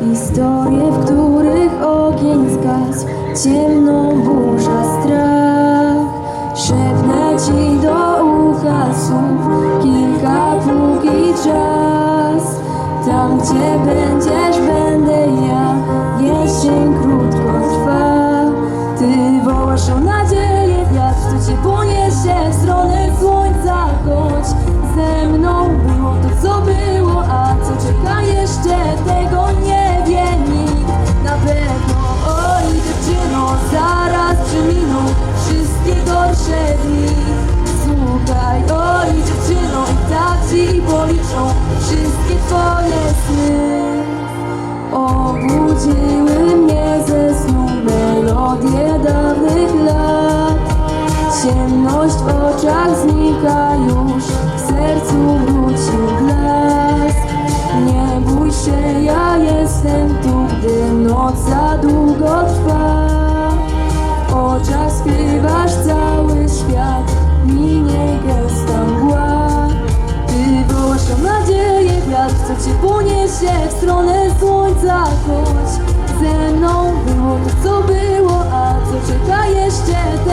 Historie, w których ogień zgasł Ciemną burza strach. Szepnę ci do ucha słów. Kilka póki czas. Tam gdzie będziesz, będę ja. Jesień oczach znika już, w sercu wrócił blask. Nie bój się, ja jestem tu, gdy noc za długo trwa. W oczach skrywasz cały świat, minie gęsta mgła. Ty wołasz o nadzieję, wiatr, co cię poniesie w stronę słońca. Choć ze mną było to, co było, a co czeka jeszcze,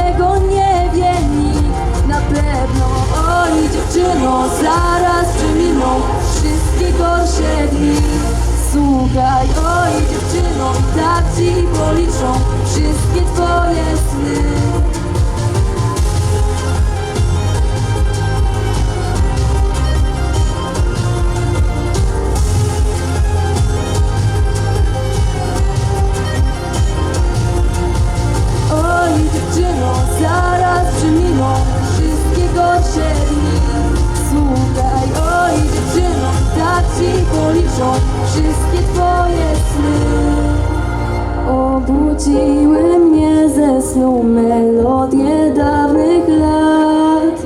Obudziły mnie ze snu melodie dawnych lat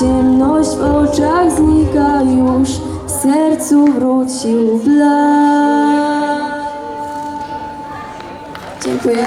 Ciemność w oczach znika już, w sercu wrócił blask Dziękuję.